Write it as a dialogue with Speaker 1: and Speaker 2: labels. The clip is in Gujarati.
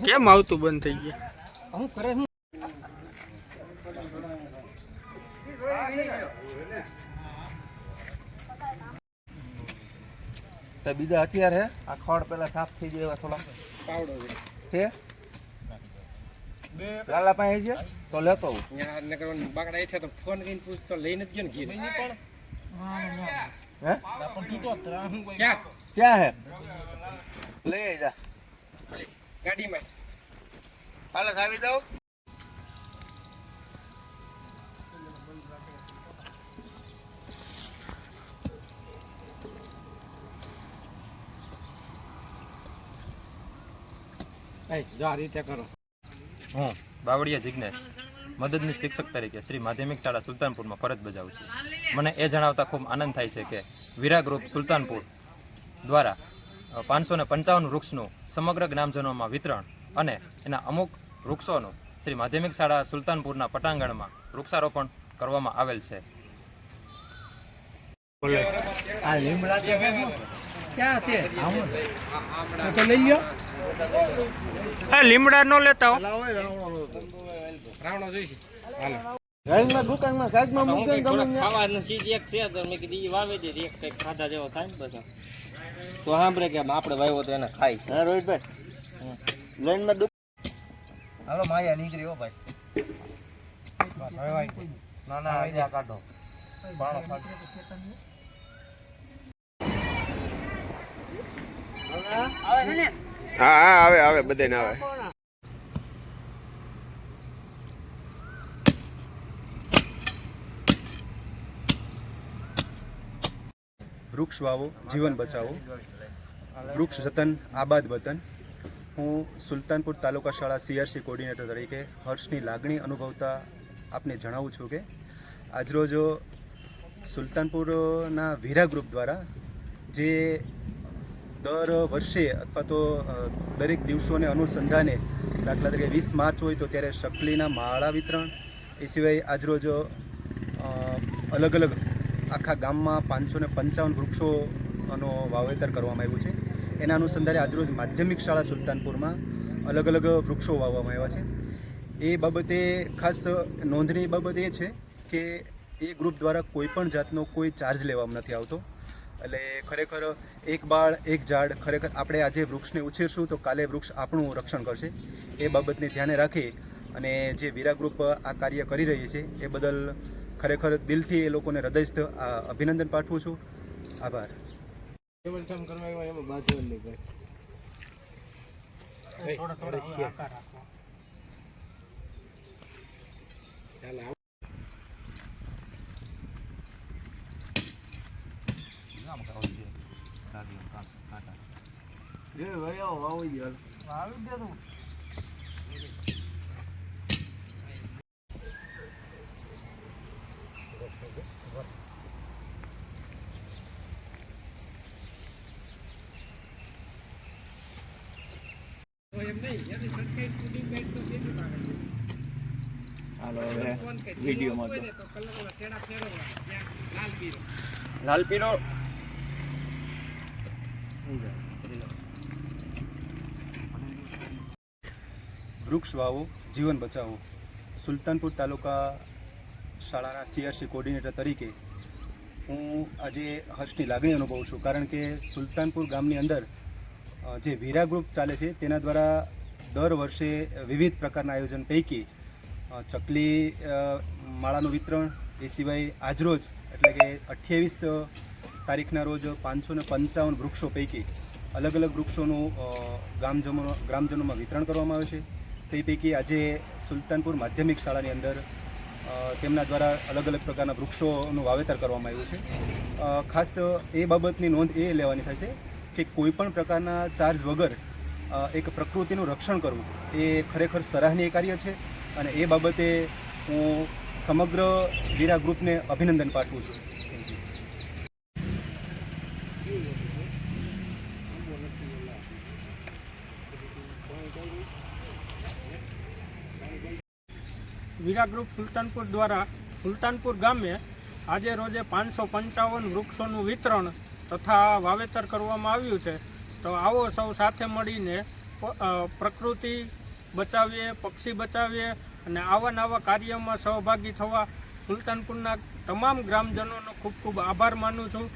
Speaker 1: કેમ આવતું બંધ થઈ ગયા?
Speaker 2: હું કરે હું તો બીજા અત્યારે હે? આ ખડ પેલા સાફ થઈ જાય એવા થોડા
Speaker 1: પાવડો
Speaker 2: છે લાલા પાસે છે તો લેતો
Speaker 1: બાકડા છે તો ફોન કરીને પૂછતો લઈને જ ગયો ને પણ
Speaker 2: હે
Speaker 1: ક્યાં?
Speaker 2: હે? લઈ જા.
Speaker 1: ગાડીમાં.
Speaker 2: હાલો ખાવી દઉં.
Speaker 1: જો આ રીતે કરો.
Speaker 3: હું. બાવળિયા જિજ્ઞેશ મદદની શિક્ષક તરીકે શ્રી માધ્યમિક શાળા સુલતાનપુરમાં ફરજ બજાવું છું. મને એ જણાવતા ખૂબ આનંદ થાય છે કે વીરા ગ્રુપ સુલતાનપુર દ્વારા પાંચસો ને પંચાવન વૃક્ષનું સમગ્ર ગ્રામજનોમાં વિતરણ અને એના અમુક વૃક્ષોનું શ્રી માધ્યમિક શાળા સુલતાનપુરના પટાંગણમાં વૃક્ષારોપણ કરવામાં આવેલ છે.
Speaker 2: છે
Speaker 1: ક્યાં છે? તો લઈ લ્યો.
Speaker 4: આ લીમડા નો લેતા
Speaker 1: રાવણો જોઈશે. હાલો.
Speaker 2: ગાયમાં દુકાનમાં કાચમાં મૂકે ને
Speaker 5: ખાવાનું ચીજ એક છે તો મેં કીધું ઈ વાવી દીધી એક ખાધા જેવો થાય ને પછી તો સાંભળે કે આપણે વાવ્યો તો એને ખાય
Speaker 2: હા રોહિતભાઈ. લાઈનમાં દુ હાલો માયા નીકળી હો ભાઈ. ના ના આજે કાઢો. બાણો કાઢો
Speaker 4: હા હા આવે આવે બધાને આવે.
Speaker 6: વૃક્ષ વાવો જીવન બચાવો. વૃક્ષ જતન આબાદ વતન. હું સુલતાનપુર તાલુકા શાળા સીઆરસી કોર્ડિનેટર તરીકે હર્ષની લાગણી અનુભવતા આપને જણાવું છું કે આજરોજ સુલતાનપુરના વીરા ગ્રુપ દ્વારા જે દર વર્ષે અથવા તો દરેક દિવસોને અનુસંધાને દાખલા તરીકે વીસ માર્ચ હોય તો ત્યારે શકલીના માળા વિતરણ, એ સિવાય આજરોજ અલગ અલગ આખા ગામમાં પાંચસો ને પંચાવન વૃક્ષોનો વાવેતર કરવામાં આવ્યું છે. એના અનુસંધાને આજરોજ માધ્યમિક શાળા સુલતાનપુરમાં અલગ અલગ વૃક્ષો વાવવામાં આવ્યા છે. એ બાબતે ખાસ નોંધની બાબત એ છે કે એ ગ્રુપ દ્વારા કોઈ પણ જાતનો કોઈ ચાર્જ લેવામાં નથી આવતો. એટલે ખરેખર એક બાળ એક ઝાડ ખરેખર આપણે આજે વૃક્ષને ઉછેરશું તો કાલે વૃક્ષ આપણું રક્ષણ કરશે. એ બાબતને ધ્યાને રાખી અને જે વીરા ગ્રુપ આ કાર્ય કરી રહી છે એ બદલ ખરેખર દિલથી એ લોકોને હૃદયસ્થ આ અભિનંદન પાઠવું છું. આભાર.
Speaker 1: કેમ કરવા આવ્યા એમાં બાજુ નહીં ભાઈ થોડા થોડા આવો.
Speaker 2: એ ભાઈ આવો આવો યાર હાલો હવે વિડીયોમાં તો
Speaker 5: લાલ પીળો.
Speaker 6: વૃક્ષ વાવો, જીવન બચાવો. સુલતાનપુર તાલુકા શાળાના સીઆરસી કોર્ડિનેટર તરીકે હું આજે હર્ષની લાગણી અનુભવું છું. કારણ કે સુલતાનપુર ગામની અંદર જે વીરા ગ્રુપ ચાલે છે, તેના દ્વારા દર વર્ષે વિવિધ પ્રકારના આયોજન પૈકી ચકલી માળાનું વિતરણ, એ સિવાય આજરોજ, એટલે કે અઠ્યાવીસ તારીખના રોજ પાંચસો ને પંચાવન વૃક્ષો પૈકી અલગ અલગ વૃક્ષોનું ગામજનો ગ્રામજનોમાં વિતરણ કરવામાં આવે છે. તે પૈકી આજે સુલતાનપુર માધ્યમિક શાળાની અંદર તેમના દ્વારા અલગ અલગ પ્રકારના વૃક્ષોનું વાવેતર કરવામાં આવ્યું છે. ખાસ એ બાબતની નોંધ એ લેવાની થાય છે કે કોઈપણ પ્રકારના ચાર્જ વગર એક પ્રકૃતિનું રક્ષણ કરવું એ ખરેખર સરાહનીય કાર્ય છે અને એ બાબતે હું સમગ્ર વીરા ગ્રુપને અભિનંદન પાઠવું છું.
Speaker 7: વીરા ગ્રુપ સુલતાનપુર દ્વારા સુલતાનપુર ગામે આજે રોજે પાંચસો પંચાવન વૃક્ષોનું વિતરણ તથા વાવેતર કરવામાં આવ્યું છે. તો આવો સૌ સાથે મળીને પ્રકૃતિ બચાવીએ, પક્ષી બચાવીએ અને આવા નવા કાર્યમાં સહભાગી થવા સુલતાનપુરના તમામ ગ્રામજનોનો ખૂબ ખૂબ આભાર માનું છું.